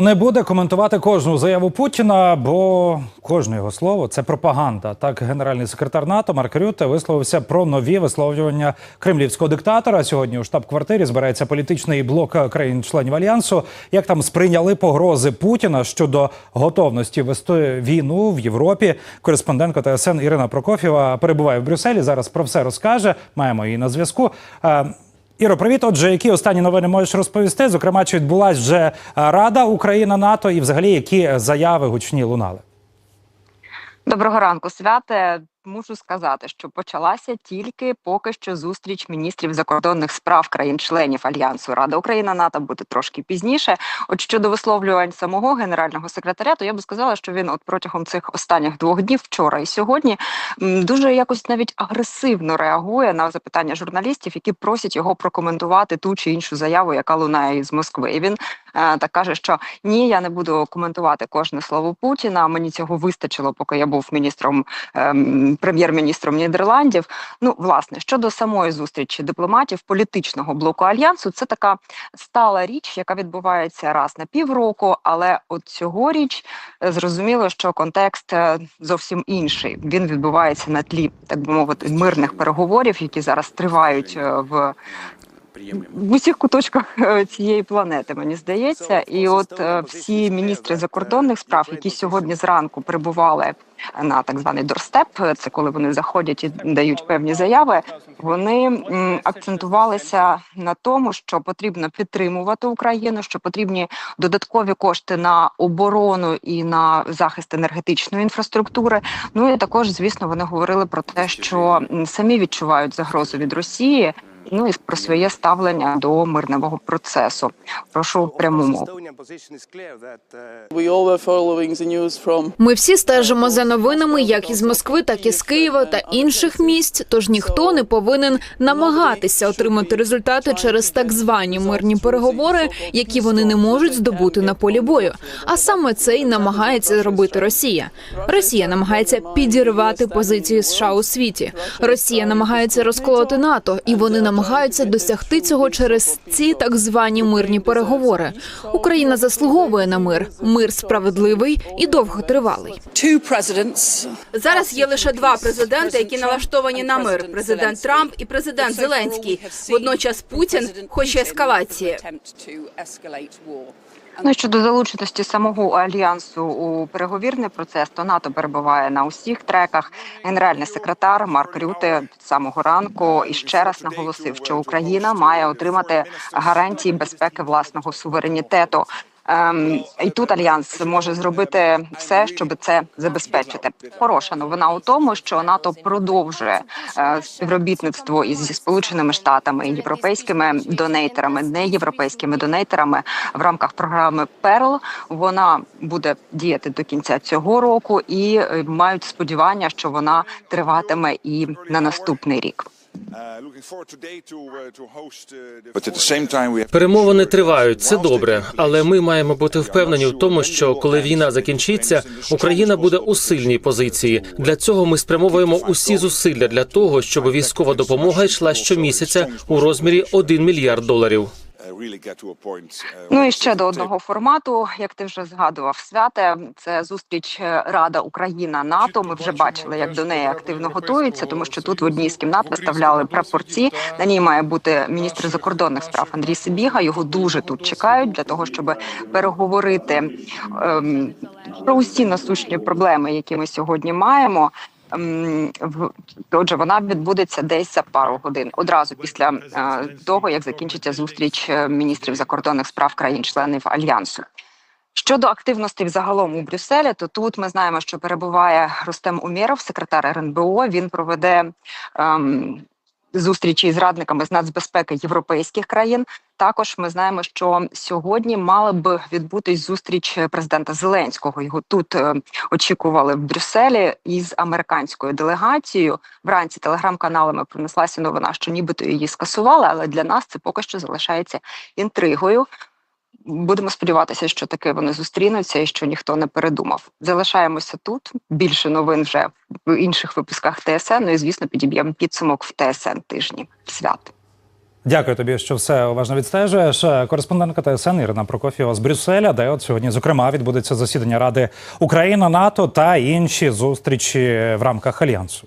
Не буде коментувати кожну заяву Путіна, бо кожне його слово це пропаганда. Так, генеральний секретар НАТО Марк Рюте висловився про нові висловлювання кремлівського диктатора. Сьогодні у штаб-квартирі збирається політичний блок країн-членів альянсу. Як там сприйняли погрози Путіна щодо готовності вести війну в Європі? Кореспондентка ТСН Ірина Прокофєва перебуває в Брюсселі. Зараз про все розкаже. Маємо її на зв'язку. Іро, привіт. Отже, які останні новини можеш розповісти? Зокрема, чи відбулась вже е, Рада Україна НАТО і взагалі які заяви гучні лунали? Доброго ранку, святе. Мушу сказати, що почалася тільки поки що зустріч міністрів закордонних справ країн-членів альянсу Рада Україна НАТО буде трошки пізніше. От щодо висловлювань самого генерального секретаря, то я би сказала, що він от протягом цих останніх двох днів, вчора і сьогодні, дуже якось навіть агресивно реагує на запитання журналістів, які просять його прокоментувати ту чи іншу заяву, яка лунає із Москви. І він так каже, що ні, я не буду коментувати кожне слово Путіна. Мені цього вистачило, поки я був міністром. ем, прем'єр-міністром Нідерландів. Ну, власне, щодо самої зустрічі дипломатів політичного блоку альянсу, це така стала річ, яка відбувається раз на півроку. Але от цьогоріч е, зрозуміло, що контекст е, зовсім інший. Він відбувається на тлі, так би мовити, мирних переговорів, які зараз тривають е, в в усіх куточках е, цієї планети, мені здається, і от е, всі міністри закордонних справ, які сьогодні зранку прибували на так званий дорстеп, це коли вони заходять і дають певні заяви. Вони акцентувалися на тому, що потрібно підтримувати Україну, що потрібні додаткові кошти на оборону і на захист енергетичної інфраструктури. Ну і також, звісно, вони говорили про те, що самі відчувають загрозу від Росії. Ну і про своє ставлення до мирного процесу. Прошу пряму мову. Ми всі стежимо за новинами, як із Москви, так і з Києва та інших місць. Тож ніхто не повинен намагатися отримати результати через так звані мирні переговори, які вони не можуть здобути на полі бою. А саме це й намагається зробити Росія. Росія намагається підірвати позиції США у світі. Росія намагається розколоти НАТО, і вони намагаються досягти цього через ці так звані мирні переговори. Україна заслуговує на мир. Мир справедливий і довготривалий. Зараз є лише два президенти, які налаштовані на мир: президент Трамп і президент Зеленський. Водночас Путін хоче ескалації. Ну щодо залученості самого альянсу у переговірний процес, то НАТО перебуває на усіх треках. Генеральний секретар Марк Рюте самого ранку і ще раз наголосив, що Україна має отримати гарантії безпеки власного суверенітету. Ем, і тут альянс може зробити все, щоб це забезпечити. Хороша новина у тому, що НАТО продовжує е, співробітництво із сполученими штатами і європейськими донейтерами, не європейськими донейтерами в рамках програми Перл. Вона буде діяти до кінця цього року, і е, мають сподівання, що вона триватиме і на наступний рік. Перемовини тривають, це добре, але ми маємо бути впевнені в тому, що коли війна закінчиться, Україна буде у сильній позиції. Для цього ми спрямовуємо усі зусилля для того, щоб військова допомога йшла щомісяця у розмірі 1 мільярд доларів. Ну і ще до одного формату, як ти вже згадував, святе це зустріч е, Рада Україна НАТО. Ми вже бачили, як до неї активно готуються, тому що тут в одній з кімнат виставляли прапорці. На ній має бути міністр закордонних справ Андрій Сибіга. Його дуже тут чекають для того, щоб переговорити ем, про усі насущні проблеми, які ми сьогодні маємо. Ем, Отже, вона відбудеться десь за пару годин, одразу після е, того, як закінчиться зустріч е, міністрів закордонних справ країн-членів альянсу. Щодо активності загалом у Брюсселі, то тут ми знаємо, що перебуває Рустем Умєров, секретар РНБО. Він проведе ем, зустрічі з радниками з нацбезпеки європейських країн. Також ми знаємо, що сьогодні мала б відбутись зустріч президента Зеленського. Його тут е, очікували в Брюсселі із американською делегацією. Вранці телеграм-каналами принеслася новина, що нібито її скасували, але для нас це поки що залишається інтригою. Будемо сподіватися, що таки вони зустрінуться і що ніхто не передумав. Залишаємося тут. Більше новин вже в інших випусках ТСН. Ну і звісно, підіб'ємо підсумок в ТСН тижні. Свят. Дякую тобі, що все уважно відстежуєш. Кореспондентка ТСН Ірина Прокофєва з Брюсселя, де от сьогодні, зокрема, відбудеться засідання Ради Україна, НАТО та інші зустрічі в рамках альянсу.